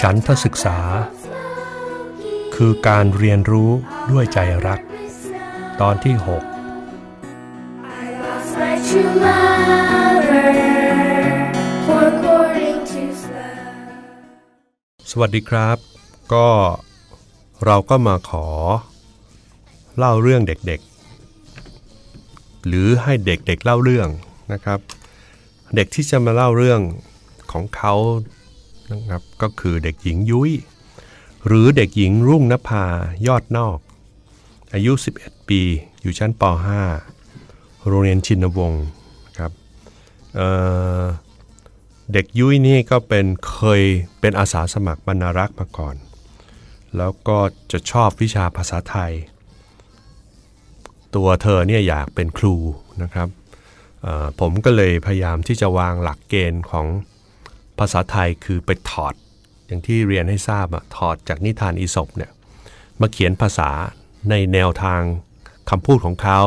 ฉันทศึกษา คือการเรียนรู้ด้วยใจรัก ตอนที่ 6 สวัสดีครับ ก็เราก็มาขอ เล่าเรื่องเด็กๆ หรือให้เด็กๆเล่าเรื่องนะครับ เด็กที่จะมาเล่าเรื่องของเขา นะครับก็คือเด็กหญิงยุ้ย หรือเด็กหญิงรุ่งนภายอดนอก อายุ 11 ปี อยู่ชั้นป .5 โรงเรียนชินวงศ์ครับเเด็กยุ้ยนี่ก็เป็นเคยเป็นอาสาสมัครบรรณารักษ์มาก่อน แล้วก็จะชอบวิชาภาษาไทย ตัวเธอเนี่ยอยากเป็นครูนะครับผมก็เลยพยายามที่จะวางหลักเกณฑ์ของ ภาษาไทยคือไปถอด อย่างที่เรียนให้ทราบอะถอดจากนิทานอีสปเนี่ยมาเขียนภาษาในแนวทางคำพูดของเขา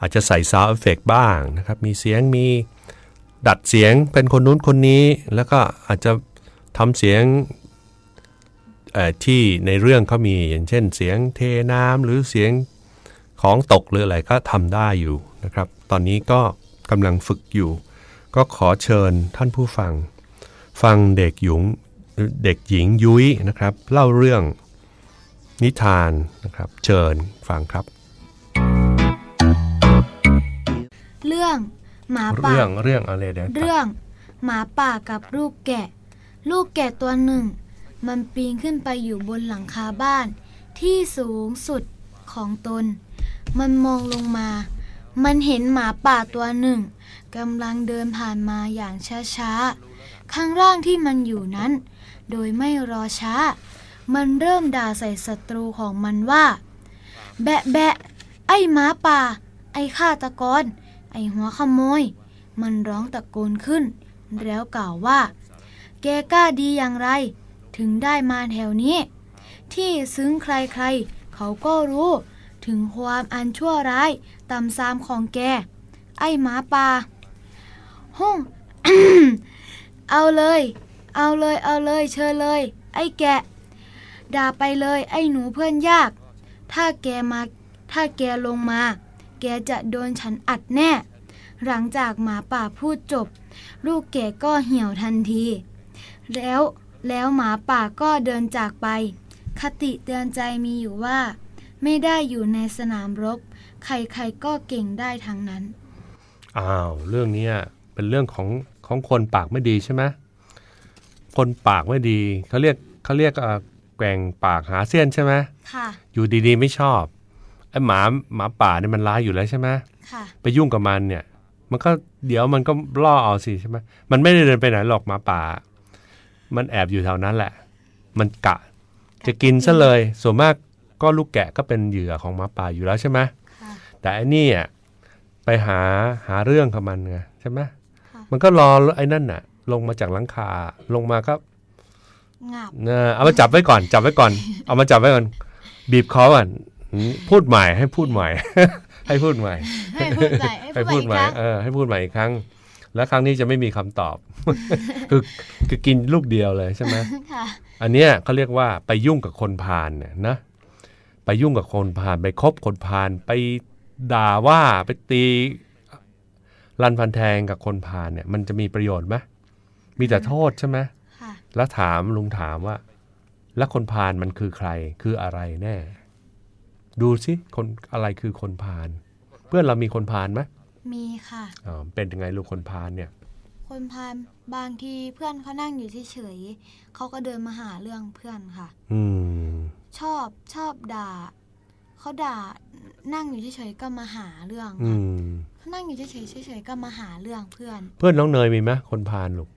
อาจจะใส่ซาวเอฟเฟกบ้างนะครับ มีเสียงมีดัดเสียงเป็นคนนู้นคนนี้ แล้วก็อาจจะทำเสียงที่ในเรื่องเขามีอย่างเช่น เสียงเทน้ำหรือเสียงของตกหรืออะไรก็ทำได้อยู่นะครับ ตอนนี้ก็กำลังฝึกอยู่ ก็ขอเชิญท่านผู้ฟัง ฟังเด็กหยุงเด็กหญิงยุ้ยนะครับ เล่าเรื่องนิทานนะครับ เชิญฟังครับ เรื่องหมาป่าเรื่องเรื่องอะไรเดี๋ยวเรื่องหมาป่ากับลูกแกะ ลูกแกะตัวหนึ่ง มันปีนขึ้นไปอยู่บนหลังคาบ้าน ที่สูงสุดของตน มันมองลงมา มันเห็นหมาป่าตัวหนึ่งกำลังเดินผ่านมาอย่างช้าๆ ข้างล่างที่มันอยู่นั้น โดยไม่รอช้า มันเริ่มด่าใส่ศัตรูของมันว่า แบะแบะ ไอ้หมาป่า ไอ้ฆาตกร ไอ้หัวขโมย มันร้องตะโกนขึ้น แล้วกล่าวว่า แกกล้าดีอย่างไร ถึงได้มาแถวนี้ ที่ซึ้งใครๆ เขาก็รู้ถึงความอันชั่วร้ายต่ำซามของแก ไอ้หมาป่าห้อง เอาเลย เอาเลยเอาเลยเชิญเลย ไอ้แกะ ด่าไปเลยไอ้หนูเพื่อนยาก ถ้าแกมาถ้าแกลงมา แกจะโดนฉันอัดแน่ หลังจากหมาป่าพูดจบ ลูกแกก็เหี่ยวทันที แล้วแล้วหมาป่าก็เดินจากไป คติเตือนใจมีอยู่ว่า ไม่ได้อยู่ในสนามรบ ใครๆก็เก่งได้ทั้งนั้น อ้าว เรื่องนี้เป็นเรื่องของ ของคนปากไม่ดีใช่ไหมคนปากไม่ดีเขาเรียกเขาเรียกเอ่อแกว่งปากหาเสี้ยนใช่ไหมค่ะ อยู่ดีๆไม่ชอบไอ้หมาหมาป่าเนี่ยมันร้ายอยู่แล้วใช่ไหมค่ะ ไปยุ่งกับมันเนี่ย มันก็เดี๋ยวมันก็ล่อเอาสิใช่ไหมมันไม่ได้เดินไปไหนหรอกหมาป่า มันแอบอยู่แถวนั้นแหละ มันกะ จะกินซะเลย ส่วนมากก็ลูกแกะก็เป็นเหยื่อของหมาป่าอยู่แล้วใช่ไหมค่ะแต่อันนี้อะไปหาหาเรื่องกับมันไงใช่ไหมค่ะ มันก็รอไอ้นั่นน่ะ ลงมาจากหลังคาลงมาก็งับเออเอามาจับไว้ก่อน จับไว้ก่อน เอามาจับไว้ก่อน บีบคอก่อนอืมพูดใหม่ให้พูดใหม่ ให้พูดใหม่ ให้พูดใหม่ให้พูดใหม่อีกครั้งเออให้พูดใหม่อีกครั้ง แล้วครั้งนี้จะไม่มีคำตอบ คือคือกินลูกเดียวเลยใช่ไหมค่ะอันเนี้ยเขาเรียกว่าไปยุ่งกับคนพาลเนี่ยนะไปยุ่งกับคนพาลไปคบคนพาลไปด่าว่าไปตี รันฟันแทงกับคนพาลเนี่ย มันจะมีประโยชน์ไหมมีแต่โทษใช่ไหมค่ะแล้วถามลุงถามว่า แล้วคนพาลมันคือใคร คืออะไรแน่ ดูสิคนอะไรคือคนพาลเพื่อนเรามีคนพาลไหมมีค่ะอ่าเป็นยังไงลูกคนพาลเนี่ย คนพาลบางทีเพื่อนเขานั่งอยู่เฉยๆเขาก็เดินมาหาเรื่องเพื่อนค่ะ อืมชอบชอบด่าเขาด่า นั่งอยู่เฉยๆก็มาหาเรื่องอืค่ะมเขานั่งอยู่เฉยๆเฉยๆก็มาหาเรื่องเพื่อน เพื่อนน้องเนยมีไหมคนพาลลูก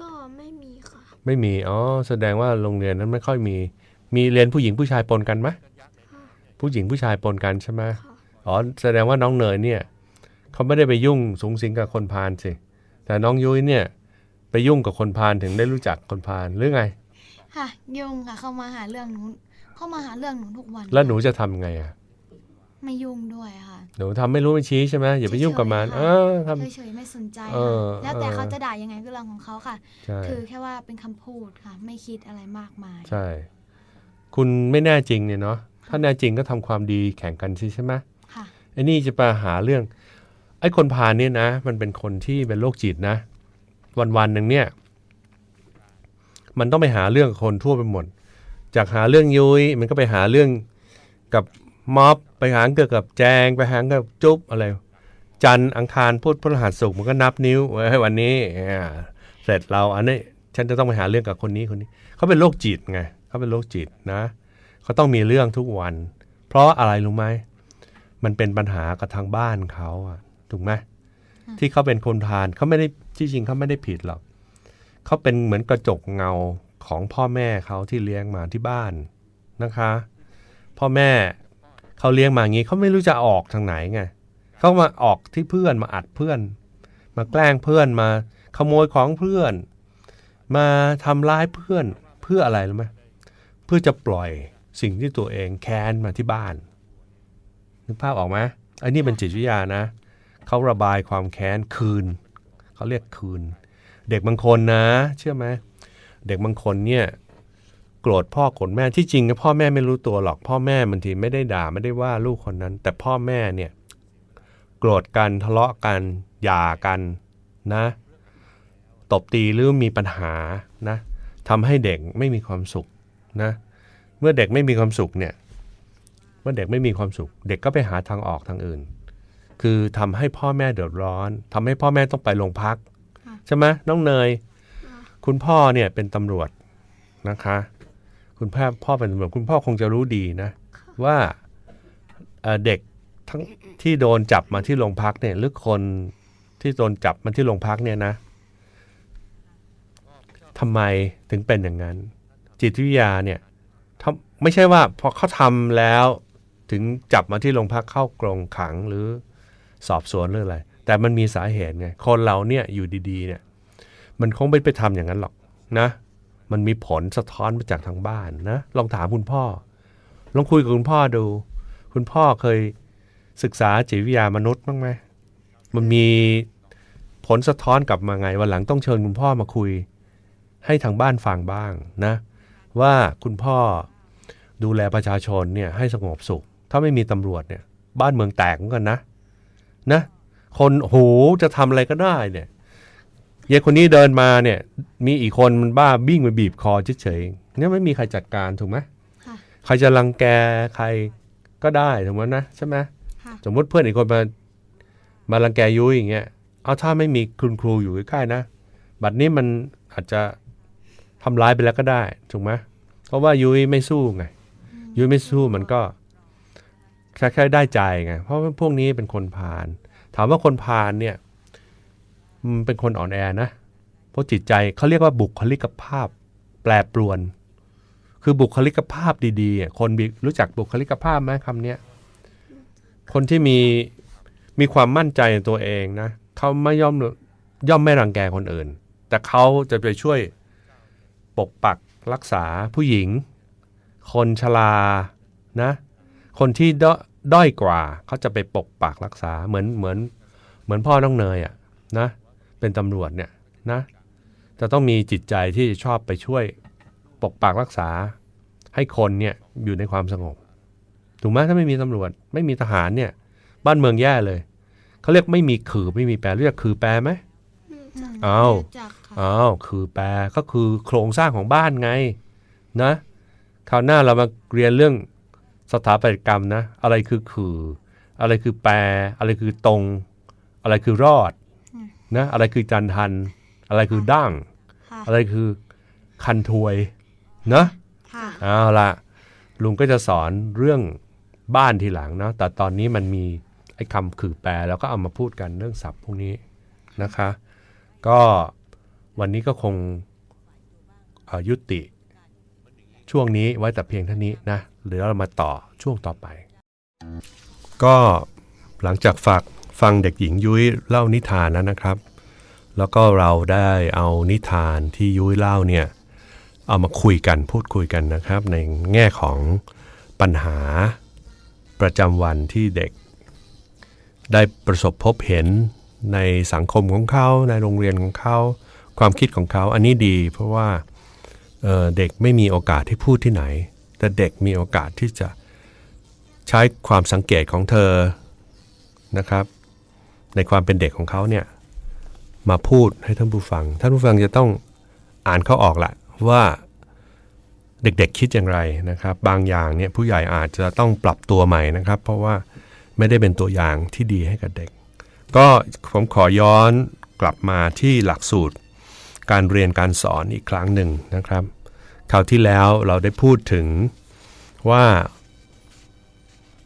ก็ไม่มีค่ะ ไม่มีอ๋อแสดงว่าโรงเรียนนั้นไม่ค่อยมี มีเรียนผู้หญิงผู้ชายปนกันไหมผู้หญิงผู้ชายปนกันใช่ไหมค่ะอ๋อแสดงว่าน้องเนยเนี่ยเขาไม่ได้ไปยุ่งสูงสิงกับคนพาลสิแต่น้องยุ้ยเนี่ยไปยุ่งกับคนพาลถึงได้รู้จักคนพาลหรือไง ค่ะ ยุ่งค่ะ เขามาหาเรื่องหนูเขามาหาเรื่องหนูทุกวันแล้วหนูจะทำไงอะ ไม่ยุ่งด้วยค่ะหนูทำไม่รู้ไม่ชี้ใช่ไหมอย่าไปยุ่งกับมันเฉยๆเอค่ะอทเฉยๆไม่สนใจเออค่ะแล้วแต่เออเขาจะด่ายังไงก็เรื่องของเขาค่ะำใช่คือแค่ว่าเป็นคำพูดค่ะ ไม่คิดอะไรมากมาย ใช่ คุณไม่แน่จริงเนี่ยเนาะถ้าแน่จริงก็ทำความดีแข่งกันสิใช่ไหมค่ะไอ้นี่จะมาหาเรื่อง ไอ้คนพาลเนี่ยนะ มันเป็นคนที่เป็นโรคจิตนะ วันวันๆหนึ่งเนี่ย มันต้องไปหาเรื่องกับคนทั่วไปหมด จากหาเรื่องยุ้ยมันก็ไปหาเรื่องกับ ม็อบไปหาเกี่ยวกับแจง ไปหากับจุ๊บอะไร จันทร์อังคารพุธพฤหัสศุกร์มันก็นับนิ้วไว้ให้วันนี้อ่าเสร็จเราอันนี้ฉันจะต้องไปหาเรื่องกับคนนี้คนนี้ เขาเป็นโรคจิตไงเขาเป็นโรคจิตนะเขาต้องมีเรื่องทุกวัน เพราะอะไรรู้ไหมมันเป็นปัญหากับทางบ้านเขาอะถูกไหมที่เขาเป็นคนทานเขาไม่ได้ที่จริงเขาไม่ได้ผิดหรอกเขาเป็นเหมือนกระจกเงาของพ่อแม่เขาที่เลี้ยงมาที่บ้านนะคะ พ่อแม่ เขาเลี้ยงมาอย่างนี้เขาไม่รู้จะออกทางไหนไงเขามาออกที่เพื่อนมาอัดเพื่อน มาแกล้งเพื่อนมาขโมยของเพื่อน มาทำร้ายเพื่อนเพื่ออะไรรู้ไหมเพื่อจะปล่อยสิ่งที่ตัวเองแค้นมาที่บ้านนึกภาพออกไหมไอ้นี่เป็นจิตวิทยานะเขาระบายความแค้นคืนเขาเรียกคืน เด็กบางคนนะ เชื่อไหมเด็กบางคนเนี่ย โกรธพ่อโกรธแม่ที่จริงพ่อแม่ไม่รู้ตัวหรอก พ่อแม่บางทีไม่ได้ด่าไม่ได้ว่าลูกคนนั้น แต่พ่อแม่เนี่ยโกรธกันทะเลาะกันหย่ากันนะตบตีหรือมีปัญหานะทำให้เด็กไม่มีความสุขนะเมื่อเด็กไม่มีความสุขเนี่ยเมื่อเด็กไม่มีความสุข เด็กก็ไปหาทางออกทางอื่น คือทำให้พ่อแม่เดือดร้อนทำให้พ่อแม่ต้องไปโรงพักค่ะใช่ไหมน้องเนย คุณพ่อเนี่ยเป็นตำรวจนะคะ คุณพ่อพ่อเป็นตำรวจคุณพ่อคงจะรู้ดีนะ ว่าเอ่อเด็กทั้งที่โดนจับมาที่โรงพักเนี่ยหรือคนที่โดนจับมาที่โรงพักเนี่ยนะทำไมถึงเป็นอย่างนั้น จิตวิทยาเนี่ยทำไม่ใช่ว่าพอเขาทำแล้วถึงจับมาที่โรงพักเข้ากรงขังหรือสอบสวนหรืออะไร แต่มันมีสาเหตุไง คนเราเนี่ยอยู่ดีๆเนี่ย มันคงไม่ไปทำอย่างนั้นหรอกนะ มันมีผลสะท้อนมาจากทางบ้านนะ ลองถามคุณพ่อ ลองคุยกับคุณพ่อดู คุณพ่อเคยศึกษาจิตวิทยามนุษย์บ้างไหมมันมีผลสะท้อนกลับมาไงวันหลังต้องเชิญคุณพ่อมาคุย ให้ทางบ้านฟังบ้างนะ ว่าคุณพ่อดูแลประชาชนเนี่ยให้สงบสุข ถ้าไม่มีตำรวจเนี่ย บ้านเมืองแตกเหมือนกันนะนะ คนโหจะทำอะไรก็ได้เนี่ย ยายคนนี้เดินมาเนี่ย มีอีกคนมันบ้าบิ้งไปบีบคอเฉยๆเนี่ยไม่มีใครจัดการถูกไหมค่ะใครจะรังแกใครก็ได้ถูกไหมนะใช่ไหมค่ะสมมติเพื่อนอีกคนมามารังแกยุ้ยอย่างเงี้ยเอาถ้าไม่มีคุณครูอยู่ใกล้ๆนะ บัดนี้มันอาจจะทำร้ายไปแล้วก็ได้ถูกไหมเพราะว่ายุ้ยไม่สู้ไง ยุ้ยไม่สู้มันก็แค่แค่ได้ใจไงเพราะว่าพวกนี้เป็นคนพาลถามว่าคนพาลเนี่ยมัน เป็นคนอ่อนแอนะ เพราะจิตใจเขาเรียกว่าบุคลิกภาพแปรปรวน คือบุคลิกภาพดีๆอะคนรู้จักบุคลิกภาพไหมคำนี้คนที่มีมีความมั่นใจในตัวเองนะเขาไม่ย่อมย่อมไม่รังแกคนอื่น แต่เขาจะไปช่วยปกปักรักษาผู้หญิง คนชรานะ คนที่ด้อยกว่าเขาจะไปปกปักรักษาเหมือนเหมือนเหมือนพ่อน้องเนยอะนะ เป็นตำรวจเนี่ยนะจะต้องมีจิตใจที่ชอบไปช่วยปกปักรักษาให้คนเนี่ยอยู่ในความสงบถูกไหมถ้าไม่มีตำรวจ ไม่มีทหารเนี่ยบ้านเมืองแย่เลยเขาเรียกไม่มีขือไม่มีแปรเรียกขือแปรไหมมอ้าวรู้จักค่ะอ้าวคือแปรก็คือโครงสร้างของบ้านไงนะคราวหน้าเรามาเรียนเรื่องสถาปัตยกรรมนะ อะไรคือคือ อะไรคือแปร อะไรคือตรง อะไรคือรอด นะอะไรคือจันทัน อะไรคือดั้งค่ะอะไรคือคันถวยนะค่ะเอาละลุงก็จะสอนเรื่องบ้านทีหลังเนาะแต่ตอนนี้มันมีไอ้คำคือแปลแล้วก็เอามาพูดกันเรื่องศัพท์พวกนี้นะคะ ก็วันนี้ก็คงเอ่อยุติช่วงนี้ไว้แต่เพียงเท่านี้นะเดี๋ยวเรามาต่อช่วงต่อไป ก็หลังจากฝาก ฟังเด็กหญิงยุ้ยเล่านิทานแล้วนะครับ แล้วก็เราได้เอานิทานที่ยุ้ยเล่าเนี่ยเอามาคุยกันพูดคุยกันนะครับ ในแง่ของปัญหาประจำวันที่เด็ก ได้ประสบพบเห็นในสังคมของเขา ในโรงเรียนของเขา ความคิดของเขา อันนี้ดี เพราะว่าเเด็กไม่มีโอกาสที่พูดที่ไหน แต่เด็กมีโอกาสที่จะใช้ความสังเกตของเธอนะครับ ในความเป็นเด็กของเขาเนี่ยมาพูดให้ท่านผู้ฟัง ท่านผู้ฟังจะต้องอ่านเขาออกละว่าเด็กๆคิดอย่างไรนะครับ บางอย่างเนี่ยผู้ใหญ่อาจจะต้องปรับตัวใหม่นะครับ เพราะว่าไม่ได้เป็นตัวอย่างที่ดีให้กับเด็ก ก็ผมขอย้อนกลับมาที่หลักสูตร การเรียนการสอนอีกครั้งหนึ่งนะครับคราวที่แล้วเราได้พูดถึงว่า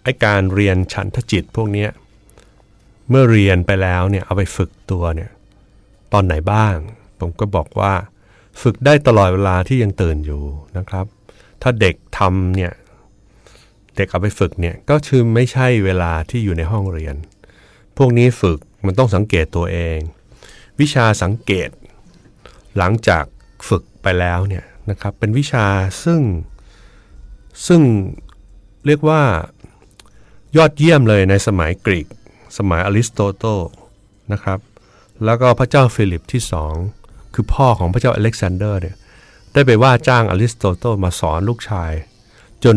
ไอการเรียนฉันทจิตพวกเนี้ย เมื่อเรียนไปแล้วเนี่ยเอาไปฝึกตัวเนี่ยตอนไหนบ้าง ผมก็บอกว่า ฝึกได้ตลอดเวลาที่ยังตื่นอยู่นะครับ ถ้าเด็กทำเนี่ยเด็กเอาไปฝึกเนี่ยก็คือไม่ใช่เวลาที่อยู่ในห้องเรียน พวกนี้ฝึกมันต้องสังเกตตัวเอง วิชาสังเกต หลังจากฝึกไปแล้วเนี่ยนะครับเป็นวิชาซึ่งซึ่งเรียกว่ายอดเยี่ยมเลยในสมัยกรีก สมัยอริสโตเติลนะครับ แล้วก็พระเจ้าฟิลิปที่สองคือพ่อของพระเจ้าอเล็กซานเดอร์เนี่ยได้ไปว่าจ้างอริสโตเติลมาสอนลูกชาย จน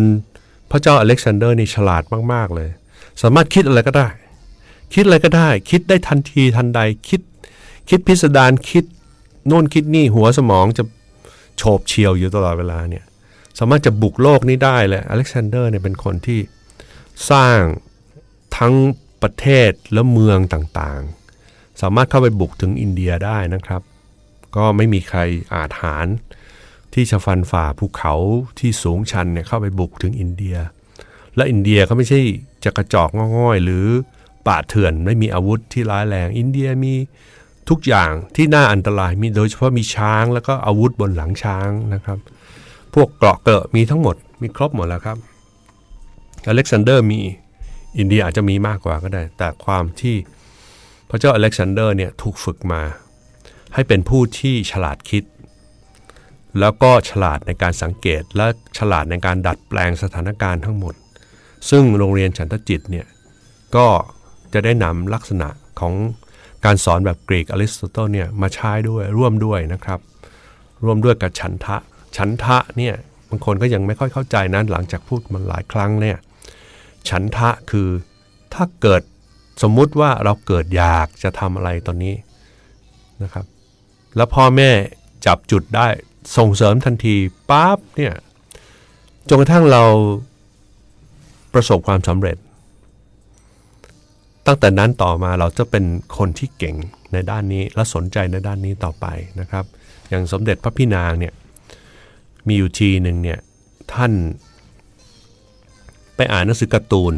พระเจ้าอเล็กซานเดอร์นี่ฉลาดมาก ๆ เลย สามารถคิดอะไรก็ได้ คิดอะไรก็ได้ คิดได้ทันทีทันใดคิด คิดพิสดารคิดโน่นคิดนี่หัวสมองจะโฉบเฉียวอยู่ตลอดเวลาเนี่ยสามารถจะบุกโลกนี้ได้เลยอเล็กซานเดอร์เนี่ยเป็นคนที่สร้างทั้ง ประเทศและเมืองต่างๆ สามารถเข้าไปบุกถึงอินเดียได้นะครับ ก็ไม่มีใครอาจหารที่จะฟันฝ่าภูเขาที่สูงชันเนี่ยเข้าไปบุกถึงอินเดีย และอินเดียก็ไม่ใช่จะกระจอกง่อยๆ หรือป่าเถื่อนไม่มีอาวุธที่ร้ายแรงอินเดียมีทุกอย่างที่น่าอันตรายมีโดยเฉพาะมีช้างแล้วก็อาวุธบนหลังช้างนะครับ พวกเกราะเกราะมีทั้งหมดมีครบหมดแล้วครับอเล็กซานเดอร์มี อินเดียอาจจะมีมากกว่าก็ได้ แต่ความที่พระเจ้าอเล็กซานเดอร์เนี่ยถูกฝึกมา ให้เป็นผู้ที่ฉลาดคิด แล้วก็ฉลาดในการสังเกตและฉลาดในการดัดแปลงสถานการณ์ทั้งหมด ซึ่งโรงเรียนฉันทจิตเนี่ยก็จะได้นำลักษณะของการสอนแบบกรีกอริสโตเติลเนี่ยมาใช้ด้วยร่วมด้วยนะครับ ร่วมด้วยกับฉันทะ ฉันทะเนี่ยบางคนก็ยังไม่ค่อยเข้าใจนะหลังจากพูดมันหลายครั้งเนี่ย ฉันทะคือถ้าเกิดสมมุติว่าเราเกิดอยากจะทำอะไรตอนนี้นะครับ แล้วพ่อแม่จับจุดได้ส่งเสริมทันทีปั๊บเนี่ยจนกระทั่งเราประสบความสำเร็จ ตั้งแต่นั้นต่อมาเราจะเป็นคนที่เก่งในด้านนี้และสนใจในด้านนี้ต่อไปนะครับ อย่างสมเด็จพระพี่นางเนี่ยมีอยู่ทีหนึ่งเนี่ยท่าน ไปอ่านหนังสือการ์ตูน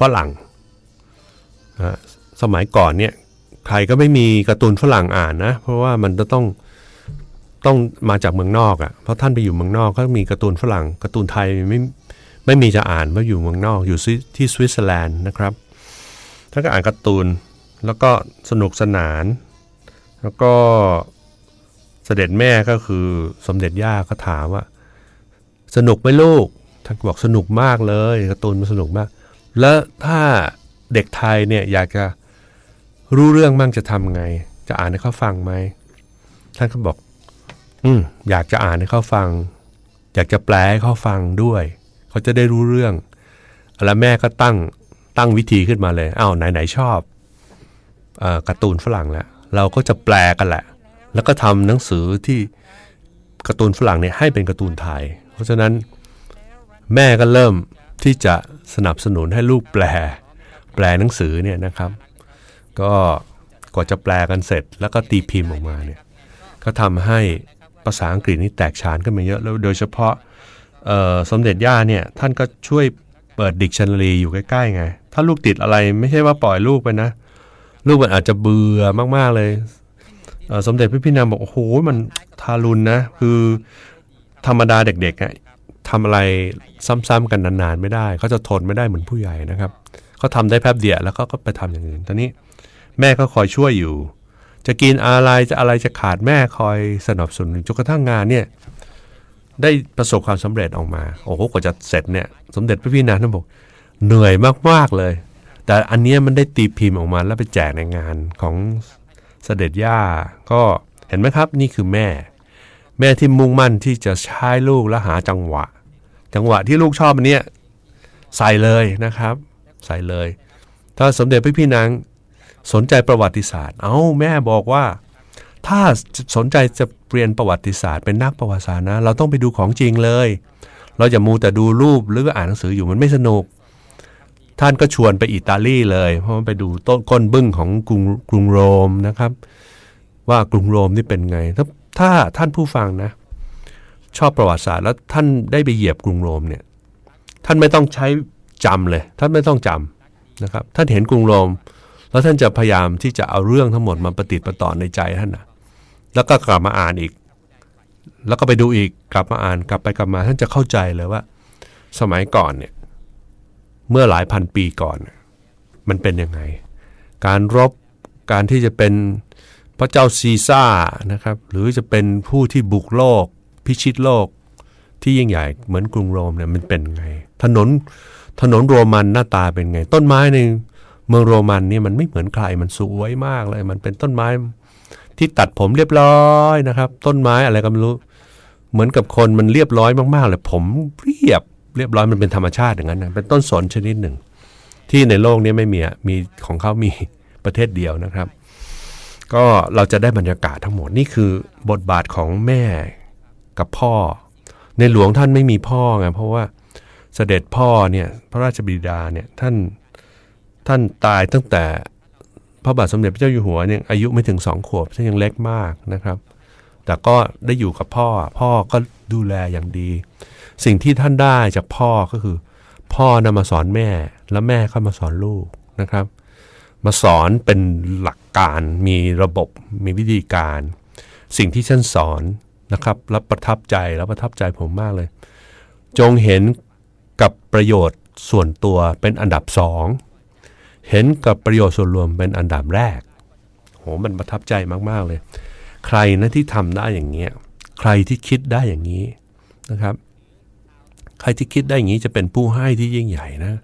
ฝรั่ง สมัยก่อนเนี่ยใครก็ไม่มีการ์ตูนฝรั่งอ่านนะ เพราะว่ามันจะต้องต้องมาจากเมืองนอกอะ่ะเพราะท่านไปอยู่เมืองนอกก็มีการ์ตูนฝรั่งการ์ตูนไทยไม่ไม่มีจะอ่านเพราะอยู่เมืองนอกอยู่ที่สวิตเซอร์แลนด์นะครับท่านก็อ่านการ์ตูนแล้วก็สนุกสนาน แล้วก็เสด็จแม่ก็คือสมเด็จย่าก็ถามว่า สนุกไหมลูก ท่านบอกสนุกมากเลยการ์ตูนมันสนุกมาก แล้วถ้าเด็กไทยเนี่ยอยากจะรู้เรื่องมั่งจะทำไง จะอ่านให้เขาฟังไหมท่านก็บอก อืมอยากจะอ่านให้เขาฟัง อยากจะแปลให้เขาฟังด้วย เขาจะได้รู้เรื่องแล้วแม่ก็ตั้งตั้งวิธีขึ้นมาเลยอ้าวไหนไหนชอบออการ์ตูนฝรั่งแล้วเราก็จะแปลกันแหละ แล้วก็ทำหนังสือที่การ์ตูนฝรั่งเนี่ยให้เป็นการ์ตูนไทย เพราะฉะนั้น แม่ก็เริ่มที่จะสนับสนุนให้ลูกแปล แปลหนังสือเนี่ยนะครับ ก็กว่าจะแปลกันเสร็จ แล้วก็ตีพิมพ์ออกมาเนี่ยก็ทำให้ภาษาอังกฤษนี่แตกฉานขึ้นมาเยอะแล้วโดยเฉพาะสมเด็จย่าเนี่ยท่านก็ช่วยเปิดดิกชันนารีอยู่ใกล้ๆไง ถ้าลูกติดอะไรไม่ใช่ว่าปล่อยลูกไปนะ ลูกมันอาจจะเบื่อมากๆเลยเสมเด็จพระพี่นางบอกโอ้โหมันทารุณนะ คือธรรมดาเด็กๆอะ ทำอะไรซ้ำๆกันนานๆไม่ได้เขาจะทนไม่ได้เหมือนผู้ใหญ่นะครับเขาทำได้แป๊บเดียวแล้วก็ก็ไปทำอย่างอื่นตอนนี้แม่ก็คอยช่วยอยู่ จะกินอะไรจะอะไรจะขาดแม่คอยสนับสนุนจนกระทั่งงานเนี่ยได้ประสบความสำเร็จออกมา โอ้โหกว่าจะเสร็จเนี่ย สมเด็จพระพี่นางท่านบอกเหนื่อยมากๆเลย แต่อันนี้มันได้ตีพิมพ์ออกมาแล้วไปแจกในงานของเสด็จย่า ก็เห็นไหมครับ นี่คือแม่ แม่ที่มุ่งมั่นที่จะใช้ลูกและหาจังหวะ จังหวะที่ลูกชอบอันเนี้ยใส่เลยนะครับ ใส่เลย ถ้าสมเด็จพระพี่นางสนใจประวัติศาสตร์ เอ้าแม่บอกว่า ถ้าสนใจจะเรียนประวัติศาสตร์เป็นนักประวัติศาสตร์นะ เราต้องไปดูของจริงเลย เราจะมูแต่ดูรูปหรืออ่านหนังสืออยู่มันไม่สนุก ท่านก็ชวนไปอิตาลีเลย เพราะว่าไปดูต้นก้นบึ้งของกรุงกรุงโรมนะครับ ว่ากรุงโรมนี่เป็นไงถ้า ถ้าท่านผู้ฟังนะ ชอบประวัติศาสตร์แล้วท่านได้ไปเหยียบกรุงโรมเนี่ยท่านไม่ต้องใช้จำเลย ท่านไม่ต้องจำนะครับ ท่านเห็นกรุงโรม แล้วท่านจะพยายามที่จะเอาเรื่องทั้งหมดมาประติดประต่อในใจท่านนะแล้วก็กลับมาอ่านอีก แล้วก็ไปดูอีกกลับมาอ่านกลับไปกลับมาท่านจะเข้าใจเลยว่า สมัยก่อนเนี่ยเมื่อหลายพันปีก่อน มันเป็นยังไง การรบการที่จะเป็น พระเจ้าซีซ่านะครับ หรือจะเป็นผู้ที่บุกโลก พิชิตโลก ที่ยิ่งใหญ่เหมือนกรุงโรมเนี่ยมันเป็นไง ถนนถนนโรมันหน้าตาเป็นไง ต้นไม้ในเมืองโรมันเนี่ยมันไม่เหมือนใครมันสวยมากเลย มันเป็นต้นไม้ที่ตัดผมเรียบร้อยนะครับ ต้นไม้อะไรก็ไม่รู้ เหมือนกับคนมันเรียบร้อยมากๆเลยผมเรียบเรียบร้อยมันเป็นธรรมชาติอย่างนั้นนะเป็นต้นสนชนิดหนึ่ง ที่ในโลกนี้ไม่มีมีของเขามีประเทศเดียวนะครับ ก็เราจะได้บรรยากาศทั้งหมดนี่คือบทบาทของแม่กับพ่อ ในหลวงท่านไม่มีพ่อไงเพราะว่าเสด็จพ่อเนี่ยพระราชบิดาเนี่ยท่านท่านตายตั้งแต่พระบาทสมเด็จพระเจ้าอยู่หัวเนี่ยอายุไม่ถึงสองขวบซึ่งยังเล็กมากนะครับ แต่ก็ได้อยู่กับพ่อ พ่อก็ดูแลอย่างดี สิ่งที่ท่านได้จากพ่อก็คือ พ่อนำมาสอนแม่แล้วแม่ก็มาสอนลูกนะครับ มาสอนเป็นหลักการมีระบบมีวิธีการ สิ่งที่ท่านสอนนะครับแล้วประทับใจแล้วประทับใจผมมากเลย จงเห็นกับประโยชน์ส่วนตัวเป็นอันดับสองเห็นกับประโยชน์ส่วนรวมเป็นอันดับแรกโหมันประทับใจมากๆเลย ใครนะที่ทำได้อย่างเงี้ยใครที่คิดได้อย่างนี้นะครับ ใครที่คิดได้อย่างนี้จะเป็นผู้ให้ที่ยิ่งใหญ่นะ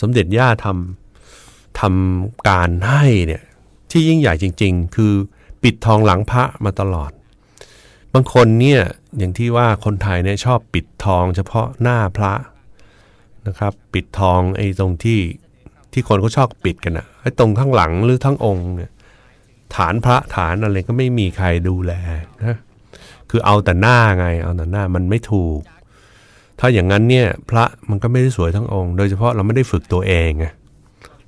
สมเด็จย่าทำ ทำการให้เนี่ยที่ยิ่งใหญ่จริง ๆ คือปิดทองหลังพระมาตลอด บางคนเนี่ยอย่างที่ว่าคนไทยเนี่ยชอบปิดทองเฉพาะหน้าพระนะครับ ปิดทองไอ้ตรงที่ที่คนเขาชอบปิดกันอะไอ้ตรงข้างหลังหรือทั้งองค์เนี่ยฐานพระฐานอะไรก็ไม่มีใครดูแลนะคือเอาแต่หน้าไง เอาแต่หน้ามันไม่ถูก ถ้าอย่างนั้นเนี่ยพระมันก็ไม่ได้สวยทั้งองค์ โดยเฉพาะเราไม่ได้ฝึกตัวเองไง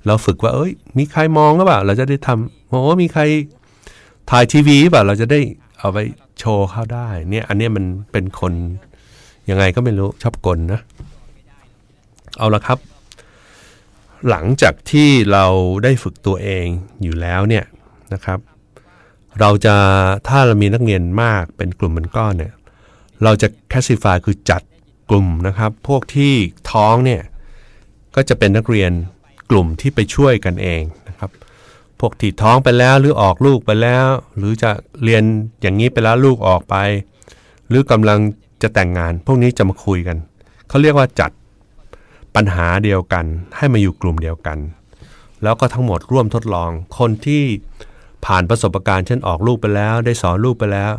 เราฝึกว่า เอ้ย มีใครมองหรือเปล่า เราจะได้ทำโอ้มีใครถ่ายทีวีหรือเปล่า เราจะได้เอาไปโชว์เข้าได้ เนี่ย อันนี้มันเป็นคนยังไงก็ไม่รู้ชอบกลนะ เอาละครับ หลังจากที่เราได้ฝึกตัวเองอยู่แล้วเนี่ยนะครับ เราจะถ้าเรามีนักเรียนมากเป็นกลุ่มเป็นก้อนเนี่ย เราจะ classify คือจัดกลุ่มนะครับ พวกที่ท้องเนี่ยก็จะเป็นนักเรียน กลุ่มที่ไปช่วยกันเองนะครับพวกที่ท้องไปแล้วหรือออกลูกไปแล้ว หรือจะเรียนอย่างนี้ไปแล้วลูกออกไป หรือกำลังจะแต่งงาน พวกนี้จะมาคุยกันเขาเรียกว่าจัดปัญหาเดียวกัน ให้มาอยู่กลุ่มเดียวกัน แล้วก็ทั้งหมดร่วมทดลอง คนที่ผ่านประสบการณ์เช่นออกลูกไปแล้ว ได้สอนลูกไปแล้ว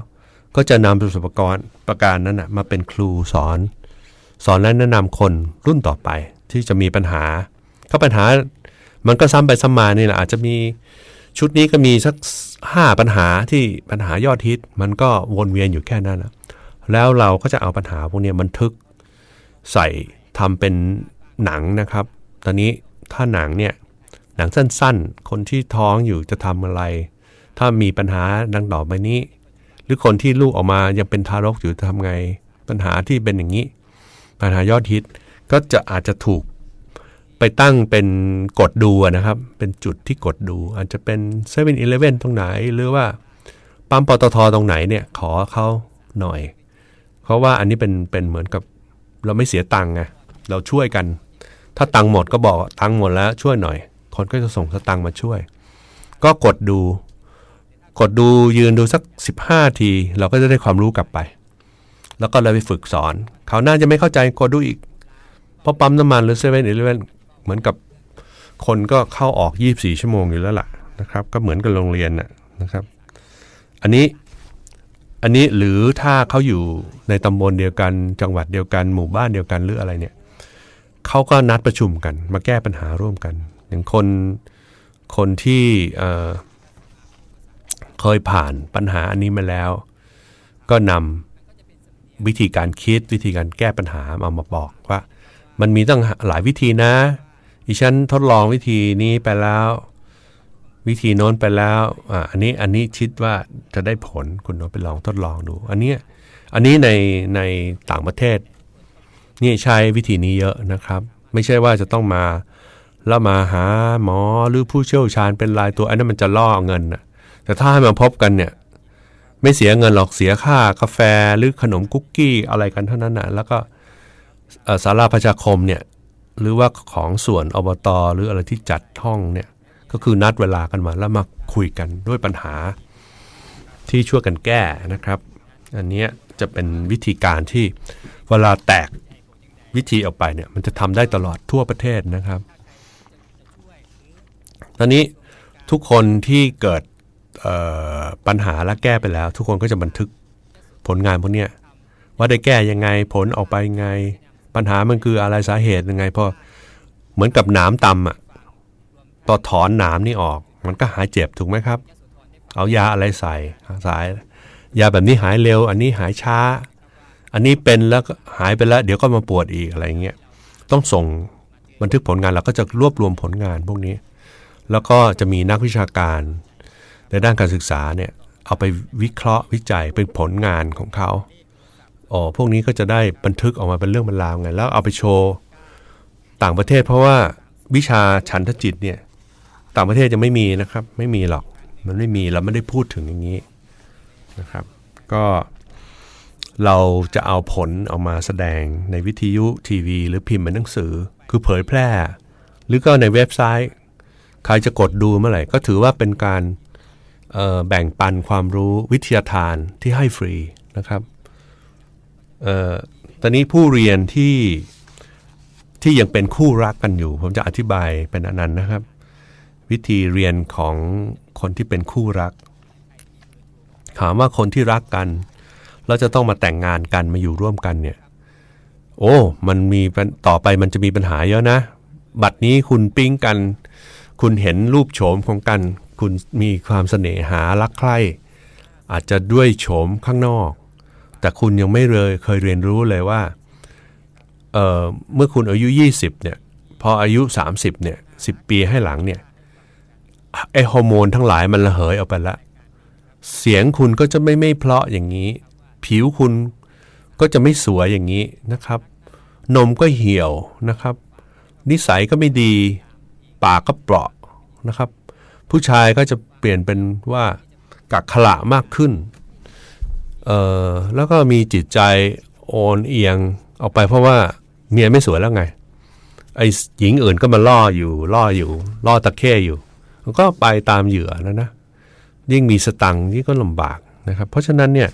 ก็จะนำประสบการณ์ประการนั้นนะมาเป็นครูสอน สอนและแนะนำคนรุ่นต่อไปที่จะมีปัญหา ก็ปัญหามันก็ซ้ำไปซ้ำมานี่แหละอาจจะมีชุดนี้ก็มีสักห้าปัญหาที่ปัญหายอดฮิต มันก็วนเวียนอยู่แค่นั้นนะแล้วเราก็จะเอาปัญหาพวกนี้บันทึกใส่ทำเป็นหนังนะครับ ตอนนี้ถ้าหนังเนี่ยหนังสั้นๆ คนที่ท้องอยู่จะทำอะไร ถ้ามีปัญหาดังต่อไปนี้ หรือคนที่ลูกออกมายังเป็นทารกอยู่จะทำไง ปัญหาที่เป็นอย่างนี้ ปัญหายอดฮิตก็จะอาจจะถูก ไปตั้งเป็นกดดูนะครับ เป็นจุดที่กดดู อาจจะเป็น7 e เ e ่ e อตรงไหน หรือว่าปั๊มปตทตรงไหนเนี่ย ขอเขาหน่อย เพราะว่าอันนี้เป็นเป็นเหมือนกับเราไม่เสียตังค์ไงเราช่วยกัน ถ้าตังค์หมดก็บอกตังค์หมดแล้วช่วยหน่อย คนก็จะส่งสตังค์มาช่วย ก็กดดู กดดูยืนดูสัก 15 ที เราก็จะได้ความรู้กลับไป แล้วก็เลยไปฝึกสอนเขาวน่าจะไม่เข้าใจกดดูอีกพราะปั๊มน้ำมันหรือเซเว่นอีเลฟเว่น เหมือนกับคนก็เข้าออก 24 ชั่วโมงอยู่แล้วล่ะนะครับ ก็เหมือนกับโรงเรียนน่ะนะครับ อันนี้อันนี้หรือถ้าเขาอยู่ในตำบลเดียวกัน จังหวัดเดียวกัน หมู่บ้านเดียวกันหรืออะไรเนี่ยเขาก็นัดประชุมกัน มาแก้ปัญหาร่วมกัน อย่างคนคนที่เเคยผ่านปัญหาอันนี้มาแล้ว ก็นำวิธีการคิดวิธีการแก้ปัญหามามาบอกว่า มันมีตั้งหลายวิธีนะ ดิฉันทดลองวิธีนี้ไปแล้ว วิธีโน้นไปแล้วอ่าอันนี้อันนี้คิดว่าจะได้ผลคุณลองไปลองทดลองดู อันเนี้ยอันนี้ในในต่างประเทศนี่ใช้วิธีนี้เยอะนะครับ ไม่ใช่ว่าจะต้องมาแล้วมาหาหมอหรือผู้เชี่ยวชาญเป็นรายตัวอันนั้นมันจะล่อเงินนะแต่ถ้าให้มาพบกันเนี่ย ไม่เสียเงินหรอกเสียค่ากาแฟหรือขนมคุกกี้อะไรกันเท่านั้นนะแล้วก็เอ่อศาลาประชาคมเนี่ย หรือว่าของส่วนอบตหรืออะไรที่จัดห้องเนี่ยก็คือนัดเวลากันมาแล้วมาคุยกันด้วยปัญหาที่ช่วยกันแก้นะครับ อันนี้จะเป็นวิธีการที่เวลาแตกวิธีออกไปเนี่ยมันจะทำได้ตลอดทั่วประเทศนะครับ ตอนนี้ทุกคนที่เกิดปัญหาและแก้ไปแล้ว ทุกคนก็จะบันทึกผลงานพวกนี้ว่าได้แก้ยังไงผลออกไปยังไง ปัญหามันคืออะไรสาเหตุยังไงพราะเหมือนกับหนามตำอะต่อถอนหนามนี่ออก มันก็หายเจ็บถูกไหมครับ เอายาอะไรใส่สาย ยาแบบนี้หายเร็ว อันนี้หายช้า อันนี้เป็นแล้วก็หายไปแล้ว เดี๋ยวก็มาปวดอีกอะไรอย่างเงี้ยต้องส่งบันทึกผลงานเราก็จะรวบรวมผลงานพวกนี้ แล้วก็จะมีนักวิชาการในด้านการศึกษาเนี่ยเอาไปวิเคราะห์วิจัยเป็นผลงานของเขา อ๋อพวกนี้ก็จะได้บันทึกออกมาเป็นเรื่องเป็นราวไง แล้วเอาไปโชว์ต่างประเทศ เพราะว่าวิชาฉันทจิตเนี่ยต่างประเทศจะไม่มีนะครับ ไม่มีหรอกมันไม่มีเราไม่ได้พูดถึงอย่างนี้นะครับ ก็เราจะเอาผลออกมาแสดงในวิทยุทีวี หรือพิมพ์เป็นหนังสือ คือเผยแพร่ หรือก็ในเว็บไซต์ ใครจะกดดูเมื่อไหร่ ก็ถือว่าเป็นการแบ่งปันความรู้วิทยาทานที่ให้ฟรีนะครับ ตอนนี้ผู้เรียนที่ที่ยังเป็นคู่รักกันอยู่ ผมจะอธิบายเป็นอนันนั้นะครับ วิธีเรียนของคนที่เป็นคู่รัก ถามว่าคนที่รักกัน แล้วจะต้องมาแต่งงานกันมาอยู่ร่วมกันเนี่ย โอ้ มันมีปัญต่อไปมันจะมีปัญหาเยอะนะ บัดนี้คุณปิ๊งกัน คุณเห็นรูปโฉมของกัน คุณมีความเสน่หารักใคร่อาจจะด้วยโฉมข้างนอก แต่คุณยังไม่เลยเคยเรียนรู้เลยว่าเเมื่อคุณอายุ 20เนี่ยพออายุ 30เนี่ย10 ปีให้หลังเนี่ยไอฮอร์โมนทั้งหลายมันระเหยออกไปละ เสียงคุณก็จะไม่ไม่เพราะอย่างนี้ ผิวคุณก็จะไม่สวยอย่างนี้นะครับ นมก็เหี่ยวนะครับ นิสัยก็ไม่ดี ปากก็เปราะนะครับ ผู้ชายก็จะเปลี่ยนเป็นว่ากักขระมากขึ้น เออแล้วก็มีจิตใจโอนเอียงออกไปเพราะว่าเมียไม่สวยแล้วไง ไอ้หญิงอื่นก็มาล่ออยู่ล่ออยู่ล่อตะเข้อยู่มันก็ไปตามเหยื่อนะนะ ยิ่งมีสตังค์ยิ่งก็ลำบากนะครับ เพราะฉะนั้นเนี่ย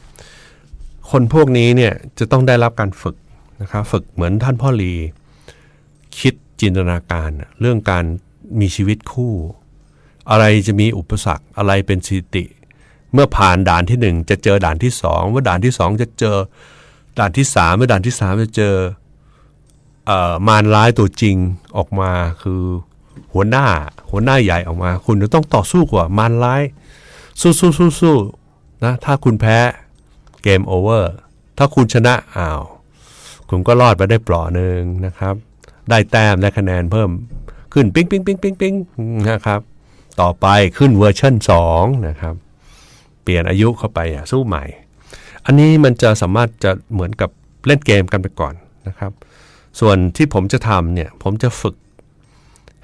คนพวกนี้เนี่ยจะต้องได้รับการฝึกนะครับฝึกเหมือนท่านพ่อลีคิดจินตนาการเรื่องการมีชีวิตคู่ อะไรจะมีอุปสรรคอะไรเป็นสิติ เมื่อผ่านด่านที่หนึ่งจะเจอด่านที่สองเมื่อด่านที่สองจะเจอด่านที่สามเมื่อด่านที่สามจะเจอเอมารร้ายตัวจริงออกมาคือหัวหน้าหัวหน้าใหญ่ออกมา คุณจะต้องต่อสู้กว่ามารร้าย สู้สู้สู้สู้นะถ้าคุณแพ้เกมโอเวอร์ถ้าคุณชนะอ้าว คุณก็รอดไปได้ปลาะหนึ่งนะครับ ได้แต้มได้คะแนนเพิ่มขึ้น ปิ๊งปิ๊งปิ๊งปิ๊งปิ๊งนะครับ ต่อไปขึ้นเวอร์ชัน2นะครับ เปลี่ยนอายุเข้าไปอะสู้ใหม่ อันนี้มันจะสามารถจะเหมือนกับเล่นเกมกันไปก่อนนะครับ ส่วนที่ผมจะทำเนี่ยผมจะฝึก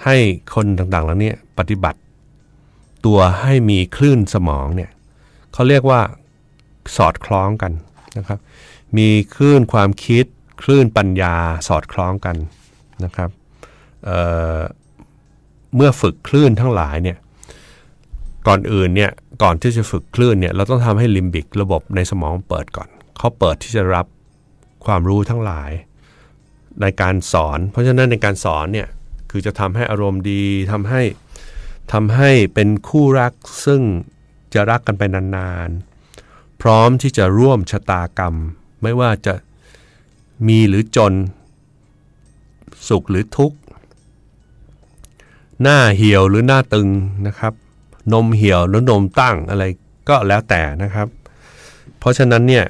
ให้คนต่างๆเหล่านี้ปฏิบัติ ตัวให้มีคลื่นสมองเนี่ยเขาเรียกว่าสอดคล้องกันนะครับ มีคลื่นความคิด คลื่นปัญญาสอดคล้องกันนะครับเเมื่อฝึกคลื่นทั้งหลายเนี่ยก่อนอื่นเนี่ย ก่อนที่จะฝึกคลื่นเนี่ยเราต้องทำให้ลิมบิกระบบในสมองเปิดก่อน เขาเปิดที่จะรับความรู้ทั้งหลาย ในการสอน เพราะฉะนั้นในการสอนเนี่ยคือจะทำให้อารมณ์ดีทำให้ทำให้เป็นคู่รักซึ่งจะรักกันไปนานๆ พร้อมที่จะร่วมชะตากรรม ไม่ว่าจะมีหรือจน สุขหรือทุกข์ หน้าเหี่ยวหรือหน้าตึงนะครับ นมเหี่ยวหรือนมตั้งอะไรก็แล้วแต่นะครับ เพราะฉะนั้นเนี่ย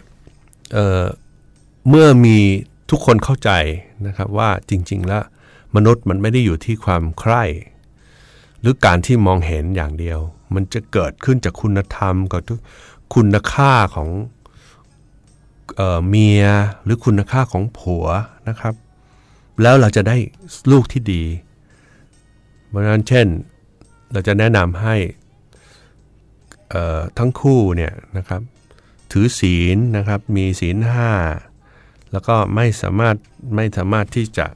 เเมื่อมีทุกคนเข้าใจนะครับว่าจริง ๆ แล้วมนุษย์มันไม่ได้อยู่ที่ความใคร่ หรือการที่มองเห็นอย่างเดียว มันจะเกิดขึ้นจากคุณธรรมกับทุกคุณค่าของเออเมียหรือคุณค่าของผัวนะครับ แล้วเราจะได้ลูกที่ดี เพราะฉะนั้นเช่น เราจะแนะนำให้ ทั้งคู่เนี่ยนะครับถือศีลนะครับมีศีลห้าแล้วก็ไม่สามารถไม่สามารถที่จะ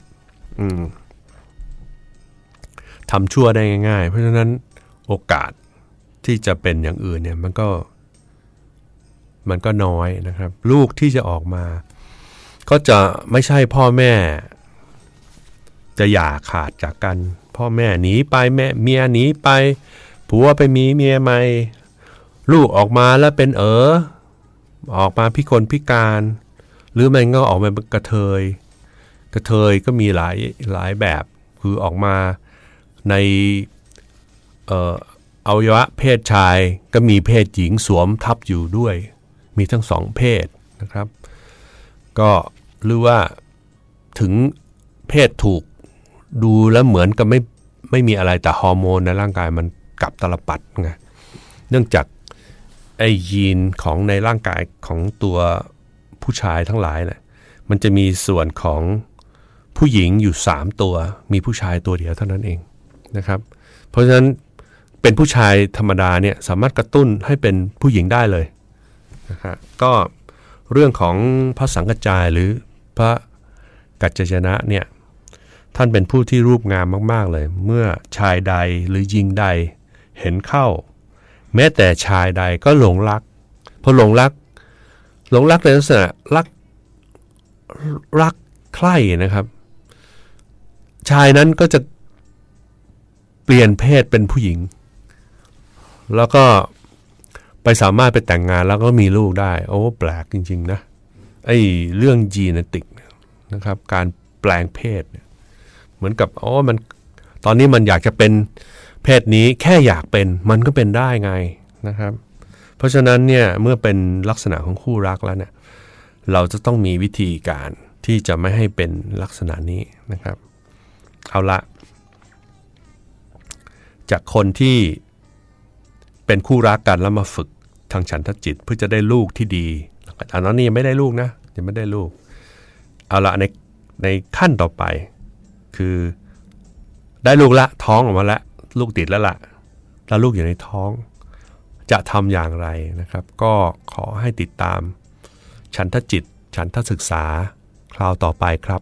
ทำชั่วได้ง่าย ๆ เพราะฉะนั้นโอกาสที่จะเป็นอย่างอื่นเนี่ยมันก็มันก็น้อยนะครับ ลูกที่จะออกมา ก็จะไม่ใช่พ่อแม่ จะหย่าขาดจากกัน พ่อแม่หนีไปแม่เมียหนีไปผัวไปมีเมียใหม่ ลูกออกมาแล้วเป็นเออออกมาพิกลพิการ หรือมันก็ออกมาเป็นกระเทย กระเทยก็มีหลายหลายแบบ คือออกมาในเอ่ออวัยวะเพศชายก็มีเพศหญิงสวมทับอยู่ด้วย มีทั้งสองเพศนะครับ ก็หรือว่าถึงเพศถูกดูแล้วเหมือนกับไม่ไม่มีอะไรแต่ฮอร์โมนในร่างกายมันกลับตลปัดไงเนื่องจาก ไอยีนของในร่างกายของตัวผู้ชายทั้งหลายเนี่ยมันจะมีส่วนของผู้หญิงอยู่ 3 ตัว มีผู้ชายตัวเดียวเท่านั้นเองนะครับ เพราะฉะนั้นเป็นผู้ชายธรรมดาเนี่ยสามารถกระตุ้นให้เป็นผู้หญิงได้เลยนะครับก็เรื่องของพระสังกัจจายหรือพระกัจจยนะเนี่ยท่านเป็นผู้ที่รูปงามมาก ๆ เลย เมื่อชายใดหรือหญิงใดเห็นเข้า แม้แต่ชายใดก็หลงรักพอหลงรัก หลงรักในลักษณะรักรักใคร่นะครับ ชายนั้นก็จะเปลี่ยนเพศเป็นผู้หญิง แล้วก็ไปสามารถไปแต่งงานแล้วก็มีลูกได้ โอ้แปลกจริง ๆ นะไอ้เรื่องจีเนติกนะครับ การแปลงเพศเนี่ยเหมือนกับอ๋อมันตอนนี้มันอยากจะเป็น เพศนี้แค่อยากเป็นมันก็เป็นได้ไงนะครับ เพราะฉะนั้นเนี่ยเมื่อเป็นลักษณะของคู่รักแล้วเนี่ยเราจะต้องมีวิธีการที่จะไม่ให้เป็นลักษณะนี้นะครับ เอาละ จากคนที่เป็นคู่รักกันแล้วมาฝึกทางฉันทจิตเพื่อจะได้ลูกที่ดีอันนั้นนี่ยังไม่ได้ลูกนะยังไม่ได้ลูก เอาละในในขั้นต่อไป คือได้ลูกละท้องออกมาแล้ว ลูกติดแล้วละแล้วลูกอยู่ในท้อง จะทำอย่างไรนะครับ ก็ขอให้ติดตาม ฉันทจิต ฉันทศึกษา คราวต่อไปครับ